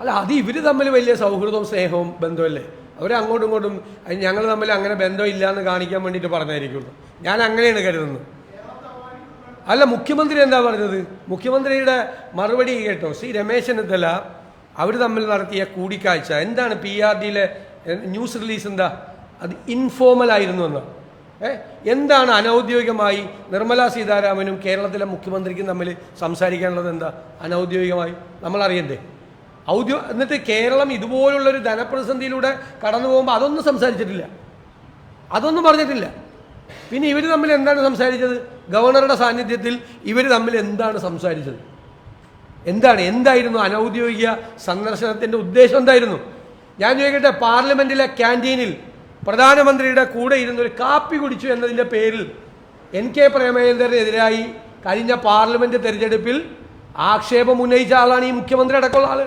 അല്ല അത് ഇവർ തമ്മിൽ വലിയ സൗഹൃദവും സ്നേഹവും ബന്ധമല്ലേ അവർ അങ്ങോട്ടും ഇങ്ങോട്ടും ഞങ്ങൾ തമ്മിൽ അങ്ങനെ ബന്ധം എന്ന് കാണിക്കാൻ വേണ്ടിയിട്ട് പറഞ്ഞായിരിക്കുള്ളൂ. ഞാൻ അങ്ങനെയാണ് കരുതുന്നത്. അല്ല മുഖ്യമന്ത്രി എന്താ പറഞ്ഞത്? മുഖ്യമന്ത്രിയുടെ മറുപടി കേട്ടോ. ശ്രീ രമേശ് ചെന്നിത്തല അവർ തമ്മിൽ നടത്തിയ കൂടിക്കാഴ്ച. എന്താണ് പി ആർ ഡിയിലെ ന്യൂസ് റിലീസ് എന്താ? അത് ഇൻഫോർമൽ ആയിരുന്നു എന്ന്. എന്താണ് അനൗദ്യോഗികമായി നിർമ്മല സീതാരാമനും കേരളത്തിലെ മുഖ്യമന്ത്രിക്കും തമ്മിൽ സംസാരിക്കാനുള്ളത് എന്താ? അനൗദ്യോഗികമായി. നമ്മൾ അറിയണ്ടേ ഔദ്യോ എന്നിട്ട് കേരളം ഇതുപോലുള്ളൊരു ധനപ്രതിസന്ധിയിലൂടെ കടന്നു പോകുമ്പോൾ അതൊന്നും സംസാരിച്ചിട്ടില്ല. അതൊന്നും പറഞ്ഞിട്ടില്ല. പിന്നെ ഇവർ തമ്മിൽ എന്താണ് സംസാരിച്ചത്? ഗവർണറുടെ സാന്നിധ്യത്തിൽ ഇവർ തമ്മിൽ എന്താണ് സംസാരിച്ചത്? എന്താണ്? എന്തായിരുന്നു അനൗദ്യോഗിക സന്ദർശനത്തിന്റെ ഉദ്ദേശം എന്തായിരുന്നു? ഞാൻ ചോദിക്കട്ടെ പാർലമെന്റിലെ ക്യാന്റീനിൽ പ്രധാനമന്ത്രിയുടെ കൂടെ ഇരുന്ന് ഒരു കാപ്പി കുടിച്ചു എന്നതിന്റെ പേരിൽ എൻ കെ പ്രേമചന്ദ്രനെതിരായി കഴിഞ്ഞ പാർലമെന്റ് തെരഞ്ഞെടുപ്പിൽ ആക്ഷേപം ഉന്നയിച്ച ആളാണ് ഈ മുഖ്യമന്ത്രി അടക്കമുള്ള ആൾ.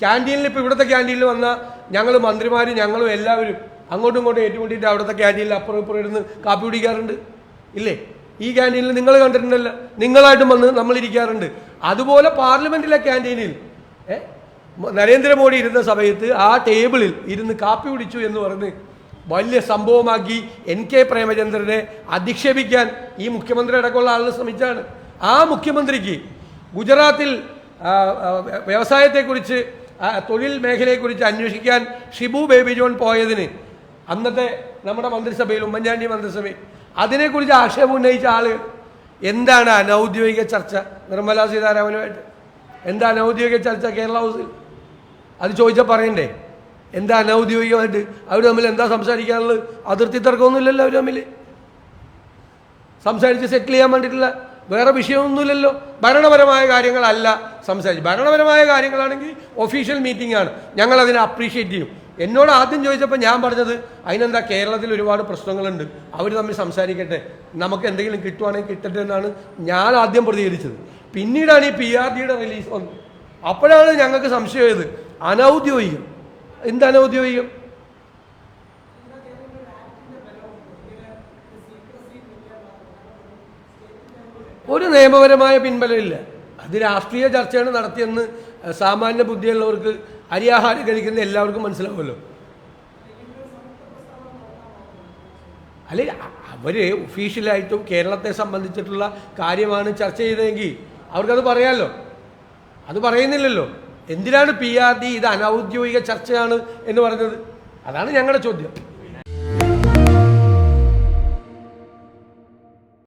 ക്യാന്റീനിൽ ഇപ്പോൾ ഇവിടുത്തെ ക്യാന്റീനിൽ വന്ന ഞങ്ങൾ മന്ത്രിമാരും ഞങ്ങളും എല്ലാവരും അങ്ങോട്ടും ഇങ്ങോട്ടും ഏറ്റുമുട്ടിയിട്ട് അവിടുത്തെ ക്യാന്റീനിൽ അപ്പുറം ഇപ്പുറം ഇരുന്ന് കാപ്പി കുടിക്കാറുണ്ട്. ഇല്ലേ? ഈ ക്യാന്റീനിൽ നിങ്ങൾ കണ്ടിട്ടുണ്ടല്ലോ. നിങ്ങളായിട്ടും വന്ന് നമ്മൾ ഇരിക്കാറുണ്ട്. അതുപോലെ പാർലമെന്റിലെ ക്യാന്റീനിൽ നരേന്ദ്രമോദി ഇരുന്ന സമയത്ത് ആ ടേബിളിൽ ഇരുന്ന് കാപ്പി കുടിച്ചു എന്ന് പറഞ്ഞ് വലിയ സംഭവമാക്കി എൻ കെ പ്രേമചന്ദ്രനെ അധിക്ഷേപിക്കാൻ ഈ മുഖ്യമന്ത്രി അടക്കമുള്ള ആളുകൾ ശ്രമിച്ചാണ്. ആ മുഖ്യമന്ത്രിക്ക് ഗുജറാത്തിൽ വ്യവസായത്തെക്കുറിച്ച് തൊഴിൽ മേഖലയെക്കുറിച്ച് അന്വേഷിക്കാൻ ഷിബു ബേബി ജോൺ പോയതിന് അന്നത്തെ നമ്മുടെ മന്ത്രിസഭയിൽ ഉമ്മൻചാണ്ടി മന്ത്രിസഭയിൽ. അതിനെക്കുറിച്ച് ആക്ഷേപം ഉന്നയിച്ച ആൾ എന്താണ് അനൗദ്യോഗിക ചർച്ച? നിർമ്മലാ സീതാരാമനുമായിട്ട്. എന്താ അനൗദ്യോഗിക ചർച്ച കേരള ഹൗസിൽ? അത് ചോദിച്ചാൽ പറയണ്ടേ? എന്താ അനൗദ്യോഗികമായിട്ട്? അവർ തമ്മിൽ എന്താ സംസാരിക്കാനുള്ളത്? അതിർത്തി തർക്കമൊന്നുമില്ലല്ലോ അവർ തമ്മിൽ സംസാരിച്ച് സെറ്റിൽ ചെയ്യാൻ വേണ്ടിയിട്ടുള്ള വേറെ വിഷയമൊന്നുമില്ലല്ലോ. ഭരണപരമായ കാര്യങ്ങളല്ല സംസാരിച്ചു. ഭരണപരമായ കാര്യങ്ങളാണെങ്കിൽ ഒഫീഷ്യൽ മീറ്റിംഗ് ആണ്. ഞങ്ങൾ അതിനെ അപ്രീഷിയേറ്റ് ചെയ്യും. എന്നോട് ആദ്യം ചോദിച്ചപ്പോൾ ഞാൻ പറഞ്ഞത് അതിനെന്താ കേരളത്തിൽ ഒരുപാട് പ്രശ്നങ്ങളുണ്ട്. അവർ തമ്മിൽ സംസാരിക്കട്ടെ. നമുക്ക് എന്തെങ്കിലും കിട്ടുവാണെങ്കിൽ കിട്ടട്ടെ എന്നാണ് ഞാൻ ആദ്യം പ്രതികരിച്ചത്. പിന്നീടാണ് ഈ പി ആർ ഡിയുടെ റിലീസ് വന്നത്. അപ്പോഴാണ് ഞങ്ങൾക്ക് സംശയമായത് അനൗദ്യോഗികം. എന്ത് അനൗദ്യോഗികം? ഒരു നിയമപരമായ പിൻബലമില്ല. അത് രാഷ്ട്രീയ ചർച്ചയാണ് നടത്തിയെന്ന് സാമാന്യ ബുദ്ധിയുള്ളവർക്ക് അരിയാഹാരം കഴിക്കുന്ന എല്ലാവർക്കും മനസ്സിലാവുമല്ലോ. അല്ലെ അവർ ഒഫീഷ്യലായിട്ടും കേരളത്തെ സംബന്ധിച്ചിട്ടുള്ള കാര്യമാണ് ചർച്ച ചെയ്തതെങ്കിൽ അവർക്കത് പറയാമല്ലോ അത് പറയുന്നില്ലല്ലോ. എന്തിനാണ് പി ആർ ഡി ഇത് അനൗദ്യോഗിക ചർച്ചയാണ് എന്ന് പറഞ്ഞത്? അതാണ് ഞങ്ങളുടെ ചോദ്യം.